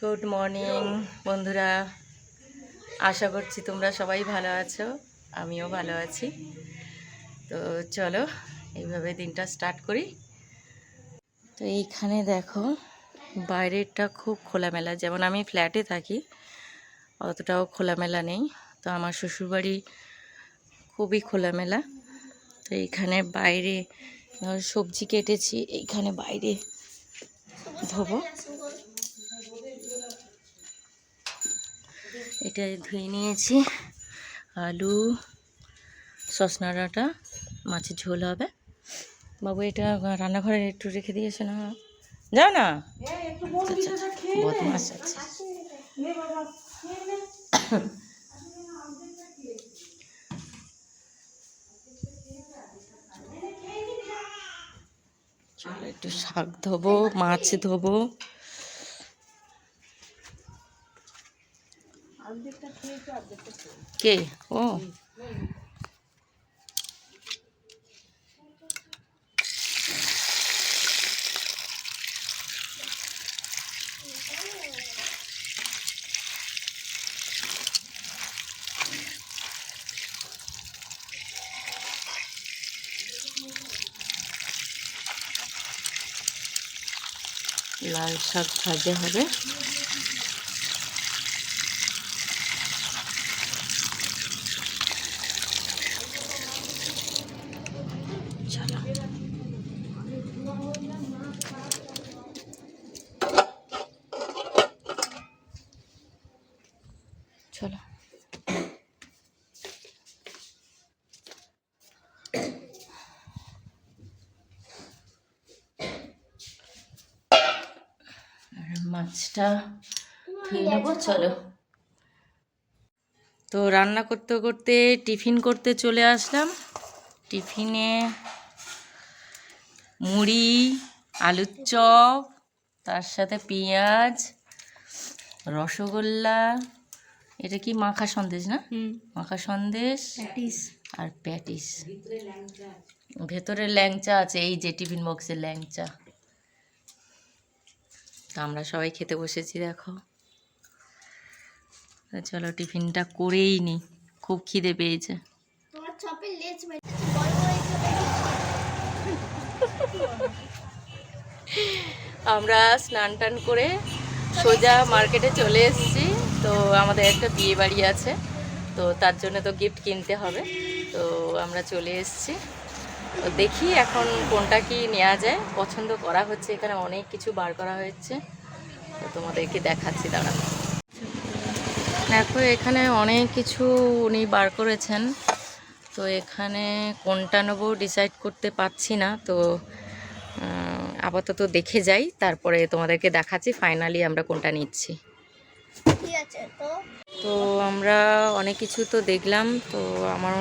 Good morning বন্ধুরা। আশা করছি তোমরা সবাই ভালো আছো, আমিও ভালো আছি। তো চলো, এইভাবে দিনটা স্টার্ট করি। তো এইখানে দেখো, বাইরেরটা খুব খোলামেলা। যেমন আমি ফ্ল্যাটে থাকি, অতটাও খোলামেলা নেই। তো আমার শ্বশুরবাড়ি খুবই খোলামেলা। তো এইখানে বাইরে, সবজি কেটেছি, এইখানে বাইরে ধোবো। এটা ধুয়ে নিয়েছি। আলু সসনা ডাঁটা মাছের ঝোল হবে। বাবু এটা রান্নাঘরে একটু রেখে দিয়েছে না। যাও না। আচ্ছা, আচ্ছা, বদমাস আছে চলো একটু শাক ধোবো মাছ ধোবো। কে? ও। লাল শাক ভাজা হবে। মাছটা ধুয়ে নেব চলো। তো রান্না করতে করতে টিফিন করতে চলে আসলাম। টিফিনে মুড়ি আলুর চপ তার সাথে পেঁয়াজ রসগোল্লা এটা কি মাখা সন্দেশ না? মাখা সন্দেশ আর প্যাটিস। ভেতরে ল্যাংচা আছে এই যে টিফিন বক্সের ল্যাংচা। তা আমরা সবাই খেতে বসেছি দেখো। চলো টিফিনটা করেই নি খুব খিদে পেয়েছে। আমরা স্নান টান করে সোজা মার্কেটে চলে এসেছি। তো আমাদের একটা বিয়ে বাড়ি আছে তো তার জন্য তো গিফট কিনতে হবে। তো আমরা চলে এসেছি। তো দেখি এখন কোনটা কি নেওয়া যায়। পছন্দ করা হচ্ছে এখানে অনেক কিছু বার করা হয়েছে। তো তোমাদেরকে দেখাচ্ছি দাঁড়া দেখো এখানে অনেক কিছু উনি বার করেছেন। তো এখানে কোনটা নেব ডিসাইড করতে পারছি না। তো আপাতত দেখে যাই তারপরে তোমাদেরকে দেখাচ্ছি ফাইনালি আমরা কোনটা নিচ্ছি। ঠিক আছে তো? তো আমরা অনেক কিছু তো দেখলাম তো আমার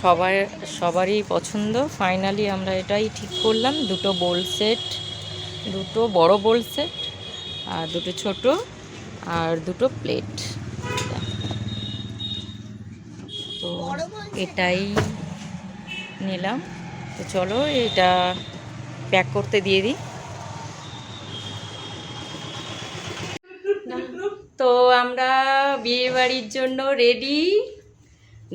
সবার, সবারই পছন্দ। ফাইনালি আমরা এটাই ঠিক করলাম। দুটো বোল সেট দুটো বড় বোল সেট আর দুটো ছোট, আর দুটো প্লেট তো? এটাই নিলাম। তো চলো এটা প্যাক করতে দিয়ে দিই। তো আমরা বিয়ে বাড়ির জন্য রেডি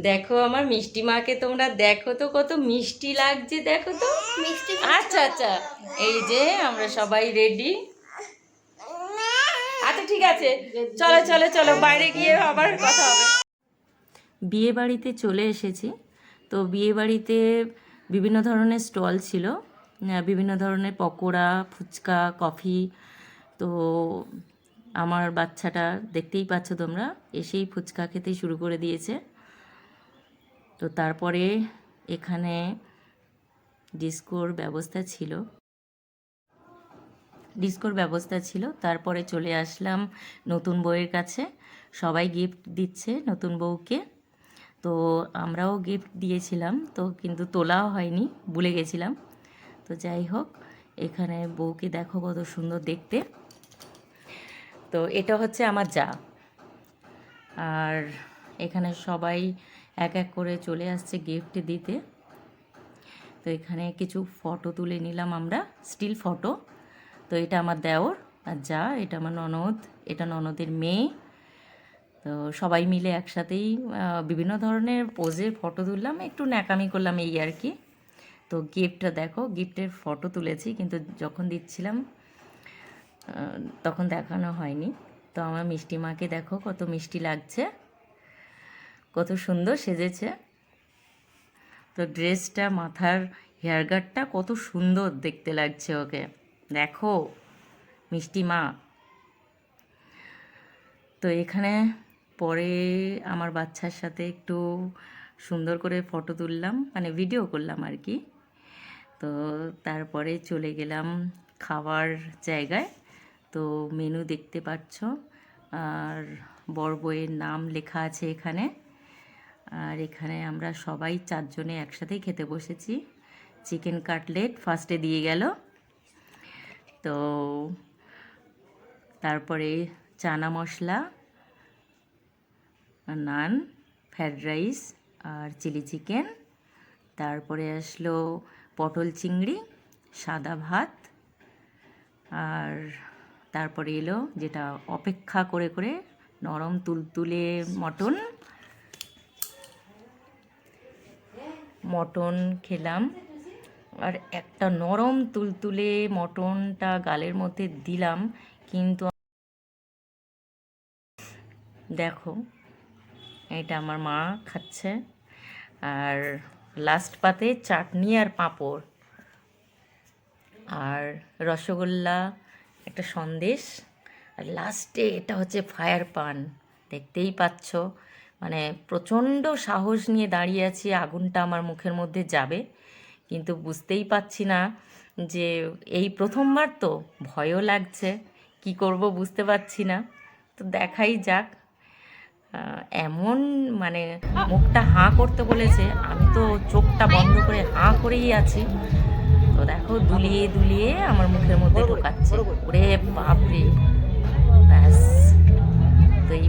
দেখো আমার মিষ্টি মাকে তোমরা দেখো তো কত মিষ্টি লাগছে দেখো তো। মিষ্টি আচ্ছা আচ্ছা। এই যে আমরা সবাই রেডি আচ্ছা ঠিক আছে। চলো চলো চলো বাইরে গিয়ে আবার কথা হবে। বিয়ে বাড়িতে চলে এসেছি। তো বিয়ে বাড়িতে বিভিন্ন ধরনের স্টল ছিল। বিভিন্ন ধরনের পকোড়া ফুচকা কফি। তো আমার বাচ্চাটা দেখতেই পাচ্ছ তোমরা এসেই ফুচকা খেতে শুরু করে দিয়েছে। তো তারপরে এখানে ডিস্কোর ব্যবস্থা ছিল। ডিস্কোর ব্যবস্থা ছিল। তারপরে চলে আসলাম নতুন বউয়ের কাছে। সবাই গিফট দিচ্ছে নতুন বউকে। তো আমরাও গিফট দিয়েছিলাম। তো কিন্তু তোলাও হয়নি, ভুলে গেছিলাম। তো যাই হোক, এখানে বউকে দেখো কত সুন্দর দেখতে। তো এটা হচ্ছে আমার যা। আর এখানে সবাই এক এক করে চলে আসছে গিফট দিতে। তো এখানে কিছু ফটো তুলে নিলাম আমরা স্টিল ফটো তো এটা আমার দেওর আর যা, এটা আমার ননদ, এটা ননদের মেয়ে। তো সবাই মিলে একসাথেই বিভিন্ন ধরনের পোজে ফটো তুললাম, একটু ন্যাকামি করলাম এই আর কি। তো গিফটটা দেখো গিফটের ফটো তুলেছি, কিন্তু যখন দিচ্ছিলাম তখন দেখানো হয়নি। তো আমার মিষ্টি মাকে দেখো, কত মিষ্টি লাগছে। কত সুন্দর সেজেছে। তো ড্রেসটা, মাথার হেয়ার গার্ডটা কত সুন্দর দেখতে লাগছে ওকে। দেখো, মিষ্টি মা। তো এখানে পরে আমার বাচ্চার সাথে একটু সুন্দর করে ফটো তুললাম মানে ভিডিও করলাম আর কি। তো তারপরে চলে গেলাম খাওয়ার জায়গায়। তো মেনু দেখতে পাচ্ছ, আর বড় বইয়ের নাম লেখা আছে এখানে। আর এখানে আমরা সবাই চারজনে একসাথেই খেতে বসেছি। চিকেন কাটলেট ফার্স্টে দিয়ে গেল। তো তারপরে চানা মশলা, নান ফ্রায়েড রাইস আর চিলি চিকেন তারপরে আসলো পটল চিংড়ি, সাদা ভাত। আর তারপরে এলো যেটা অপেক্ষা করে করে নরম তুলতুলে মটন। মটন খেলাম। আর একটা নরম তুলতুলে মটনটা গালের মধ্যে দিলাম, কিন্তু দেখো, এটা আমার মা খাচ্ছে। আর লাস্ট পাতে চাটনি আর পাঁপড়। আর রসগোল্লা একটা সন্দেশ। আর লাস্টে এটা হচ্ছে ফায়ার পান দেখতেই পাচ্ছ। মানে প্রচণ্ড সাহস নিয়ে দাঁড়িয়ে আছি আগুনটা আমার মুখের মধ্যে যাবে। কিন্তু বুঝতেই পাচ্ছি না যে এই প্রথমবার তো ভয়ও লাগছে কি করব বুঝতে পারছি না। তো দেখাই যাক। এমন মানে মুখটা হাঁ করতে বলেছে আমি তো চোখটা বন্ধ করে হাঁ করেই আছি। তো দেখো দুলিয়ে দুলিয়ে আমার মুখের মধ্যে ঢোকাচ্ছে। ওরে বাপরে ব্যাস। তো এই